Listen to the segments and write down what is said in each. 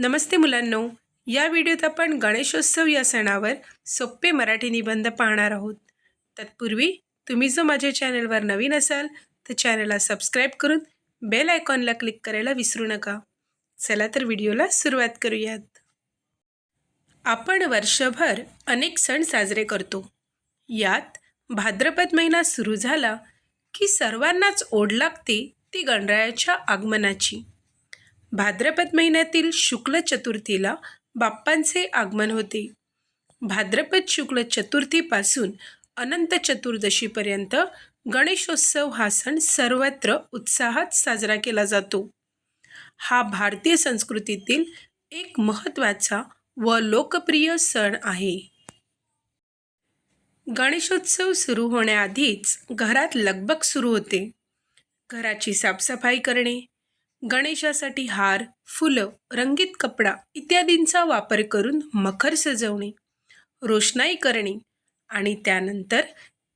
नमस्ते मुलांनो. या व्हिडिओत आपण गणेशोत्सव या सणावर सोपे मराठी निबंध पाहणार आहोत. तत्पूर्वी तुम्ही जो माझ्या चॅनलवर नवीन असाल तर चॅनलला सबस्क्राईब करून बेल आयकॉनला क्लिक करायला विसरू नका. चला तर व्हिडिओला सुरुवात करूयात. आपण वर्षभर अनेक सण साजरे करतो. यात भाद्रपद महिना सुरू झाला की सर्वांनाच ओढ लागते ती गणरायाच्या आगमनाची. भाद्रपद महिन्यातील शुक्ल चतुर्थीला बाप्पांचे आगमन होते. भाद्रपद शुक्ल चतुर्थीपासून अनंत चतुर्दशीपर्यंत गणेशोत्सव हा सण सर्वत्र उत्साहात साजरा केला जातो. हा भारतीय संस्कृतीतील एक महत्त्वाचा व लोकप्रिय सण आहे. गणेशोत्सव सुरू होण्याआधीच घरात लगबग सुरू होते. घराची साफसफाई करणे गणेशासाठी हार फुलं रंगीत कपडा इत्यादींचा वापर करून मखर सजवणे रोषणाई करणे आणि त्यानंतर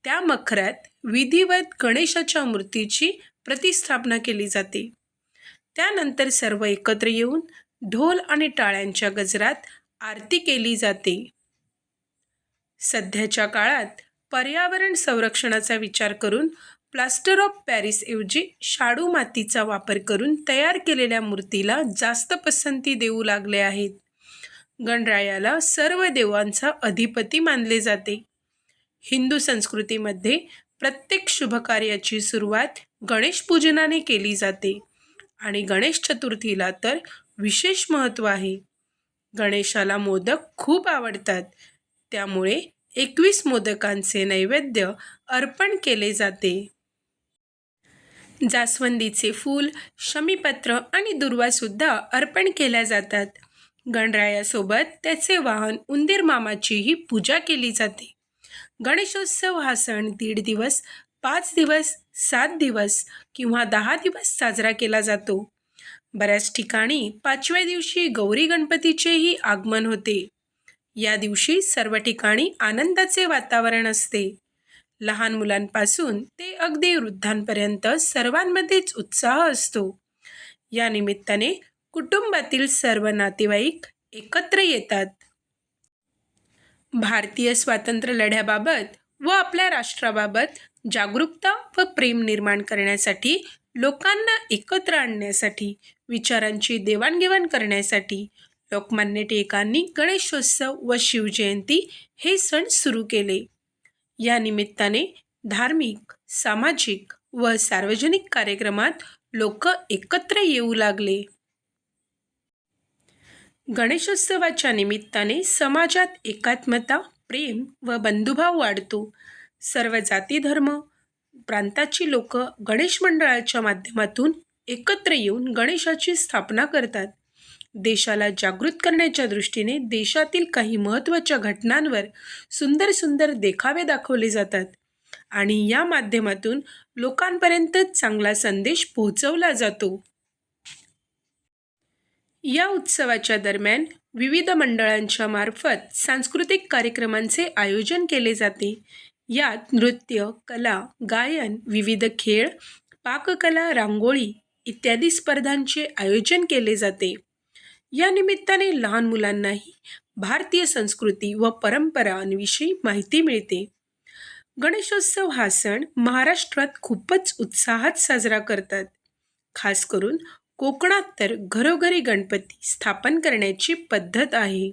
त्या मखरात विधिवत गणेशाच्या मूर्तीची प्रतिस्थापना केली जाते. त्यानंतर सर्व एकत्र येऊन ढोल आणि टाळ्यांच्या गजरात आरती केली जाते. सध्याच्या काळात पर्यावरण संरक्षणाचा विचार करून प्लास्टर ऑफ पॅरिसऐवजी शाडू मातीचा वापर करून तयार केलेल्या मूर्तीला जास्त पसंती देऊ लागले आहेत. गणरायाला सर्व देवांचा अधिपती मानले जाते. हिंदू संस्कृतीमध्ये प्रत्येक शुभकार्याची सुरुवात गणेश पूजनाने केली जाते आणि गणेश चतुर्थीला तर विशेष महत्त्व आहे. गणेशाला मोदक खूप आवडतात. त्यामुळे एकवीस मोदकांचे नैवेद्य अर्पण केले जाते. जास्वंदीचे फूल शमीपत्र आणि दुर्वासुद्धा अर्पण केल्या जातात. गणरायासोबत त्याचे वाहन उंदीर मामाचीही पूजा केली जाते. गणेशोत्सव हा सण दीड दिवस पाच दिवस सात दिवस किंवा दहा दिवस साजरा केला जातो. बऱ्याच ठिकाणी पाचव्या दिवशी गौरी गणपतीचेही आगमन होते. या दिवशी सर्व ठिकाणी आनंदाचे वातावरण असते. लहान मुलांपासून ते अगदी वृद्धांपर्यंत सर्वांमध्येच उत्साह असतो. या निमित्ताने कुटुंबातील सर्व नातेवाईक एकत्र येतात. भारतीय स्वातंत्र्य लढ्याबाबत व आपल्या राष्ट्राबाबत जागरूकता व प्रेम निर्माण करण्यासाठी लोकांना एकत्र आणण्यासाठी विचारांची देवाणघेवाण करण्यासाठी लोकमान्य टिळकांनी गणेशोत्सव व शिवजयंती हे सण सुरू केले. या निमित्ताने धार्मिक सामाजिक व सार्वजनिक कार्यक्रमात लोक एकत्र येऊ लागले. गणेशोत्सवाच्या निमित्ताने समाजात एकात्मता प्रेम व बंधुभाव वाढतो. सर्व जाती धर्म प्रांताची लोक गणेश मंडळाच्या माध्यमातून एकत्र येऊन गणेशाची स्थापना करतात. देशाला जागृत करण्याच्या दृष्टीने देशातील काही महत्त्वाच्या घटनांवर सुंदर सुंदर देखावे दाखवले जातात. आणि या माध्यमातून लोकांपर्यंत चांगला संदेश पोहोचवला जातो. या उत्सवाच्या दरम्यान विविध मंडळांच्या मार्फत सांस्कृतिक कार्यक्रमांचे आयोजन केले जाते. यात नृत्य कला गायन विविध खेळ पाककला रांगोळी इत्यादी स्पर्धांचे आयोजन केले जाते. या निमित्ताने लहान मुलांनाही भारतीय संस्कृती व परंपरांविषयी माहिती मिळते. गणेशोत्सव हा सण महाराष्ट्रात खूपच उत्साहात साजरा करतात. खास करून कोकणात तर घरोघरी गणपती स्थापन करण्याची पद्धत आहे.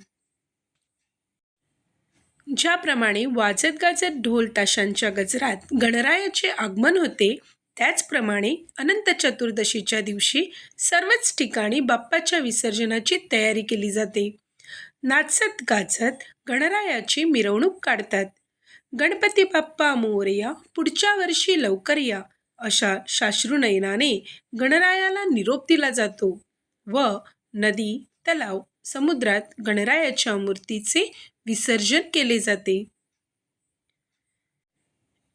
ज्याप्रमाणे वाजत गाजत ढोल ताशांच्या गजरात गणरायाचे आगमन होते त्याचप्रमाणे अनंत चतुर्दशीच्या दिवशी सर्वच ठिकाणी बाप्पाच्या विसर्जनाची तयारी केली जाते. नाचत गाजत गणरायाची मिरवणूक काढतात. गणपती बाप्पा मोरया पुढच्या वर्षी लवकर या अशा शाश्रुनयनाने गणरायाला निरोप दिला जातो व नदी तलाव समुद्रात गणरायाच्या मूर्तीचे विसर्जन केले जाते.